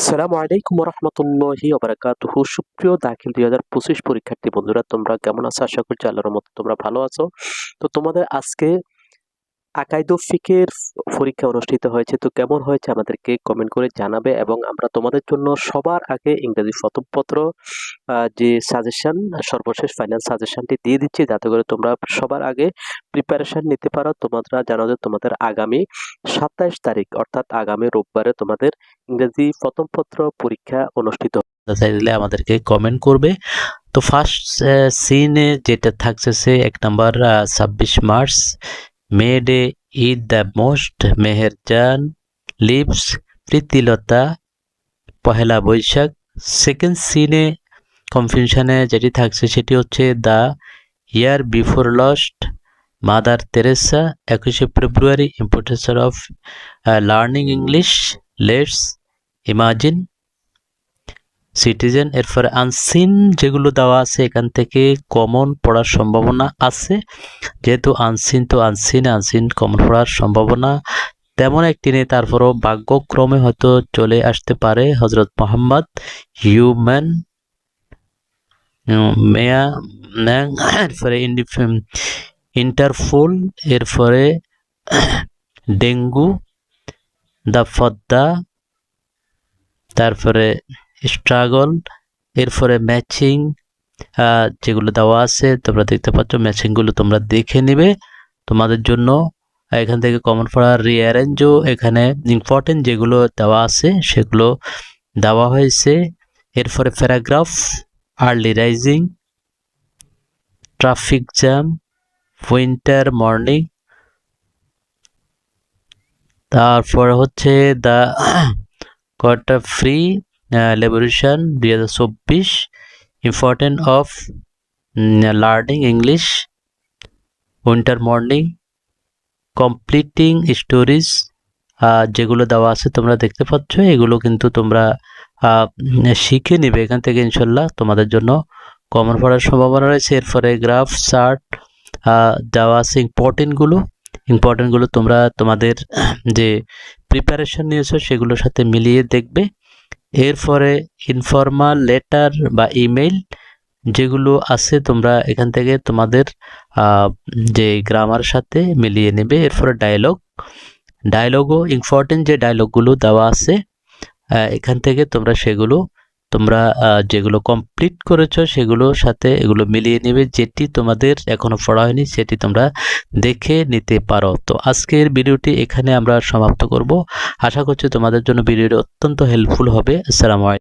আসসালামু আলাইকুম রহমতুল্লাহি ওবারাকাতুহু। সুপ্রিয় দাখিল দুই হাজার পঁচিশ পরীক্ষার্থী বন্ধুরা, তোমরা কেমন আছো? আশা করছি আল্লাহর মতো তোমরা ভালো আছো। তো তোমাদের আজকে আকাইদ ফিকের পরীক্ষা অনুষ্ঠিত হয়েছে, তো কেমন হয়েছে আমাদেরকে কমেন্ট করে জানাবে এবং আমরা তোমাদের জন্য সবার আগে ইংরেজি প্রথমপত্র যে সাজেশন সর্বশেষ ফাইনাল সাজেশনটি দিয়ে দিচ্ছি, যাতে করে তোমরা সবার আগে প্রিপারেশন নিতে পারো। তোমরা জানো যে তোমাদের আগামী সাতাইশ তারিখ, অর্থাৎ আগামী রোববারে তোমাদের ইংরেজি প্রথমপত্র পরীক্ষা অনুষ্ঠিত চাইলে আমাদেরকে কমেন্ট করবে। তো ফার্স্ট সিনে যেটা থাকছে, সে এক নাম্বার ছাব্বিশ March May Day Eid the most Meherjaan lives Pritilata, Pohela Boishakh. Second সিনে কনফিউশনে যেটি থাকছে সেটি হচ্ছে the year before lost, Mother Teresa, Ekushey February importance of learning English, let's imagine. Citizen এরপরে আনসিন যেগুলো দেওয়া আছে, এখান থেকে কমন পড়ার সম্ভাবনা আছে। যেহেতু আনসিন তো আনসিন আনসিন কমন পড়ার সম্ভাবনা তেমন একটি নেই। তারপরও ভাগ্যক্রমে হয়তো চলে আসতে পারে হজরত মোহাম্মদ হিউম্যান, মেয়া এরপরে ইন্টারফোল, এরপরে ডেঙ্গু দা ফদ্দা, তারপরে স্ট্রাগল এরপরে ম্যাচিং যেগুলো দেওয়া আছে, তোমরা দেখতে পাচ্ছ ম্যাচিংগুলো তোমরা দেখে নিবে। তোমাদের জন্য এখান থেকে কমন পড়ার রিঅ্যারেঞ্জও এখানে ইম্পর্টেন্ট যেগুলো দেওয়া আছে, সেগুলো দেওয়া হয়েছে। এরপরে paragraph early rising traffic jam winter morning তারপর হচ্ছে দ্য কোয়ার্টার ফ্রি লেবরেশন দুই হাজার চব্বিশ important of learning English winter morning completing stories যেগুলো দেওয়া আছে তোমরা দেখতে পাচ্ছ, এগুলো কিন্তু তোমরা শিখে নিবে এখান থেকে ইনশাল্লাহ, তোমাদের জন্য কমন পড়ার সম্ভাবনা রয়েছে। এরপরে গ্রাফ চার্ট দেওয়া আছে ইম্পর্টেন্টগুলো ইম্পর্টেন্টগুলো তোমরা তোমাদের যে প্রিপারেশন নিয়েছো, সেগুলোর সাথে মিলিয়ে দেখবে। এরপরে ইনফর্মাল লেটার বা ইমেইল যেগুলো আছে তোমরা এখান থেকে তোমাদের যে গ্রামার সাথে মিলিয়ে নেবে। এরপরে ডায়লগ ডায়লগও ইম্পর্টেন্ট যে ডায়লগগুলো দেওয়া আছে এখান থেকে তোমরা সেগুলো তোমরা যেগুলো কমপ্লিট করেছ সেগুলোর সাথে এগুলো মিলিয়ে নেবে, যেটি তোমাদের এখনও পড়া হয়নি সেটি তোমরা দেখে নিতে পারো। তো আজকের ভিডিওটি এখানে আমরা সমাপ্ত করব। আশা করছি তোমাদের জন্য ভিডিওটি অত্যন্ত হেল্পফুল হবে। আসসালামু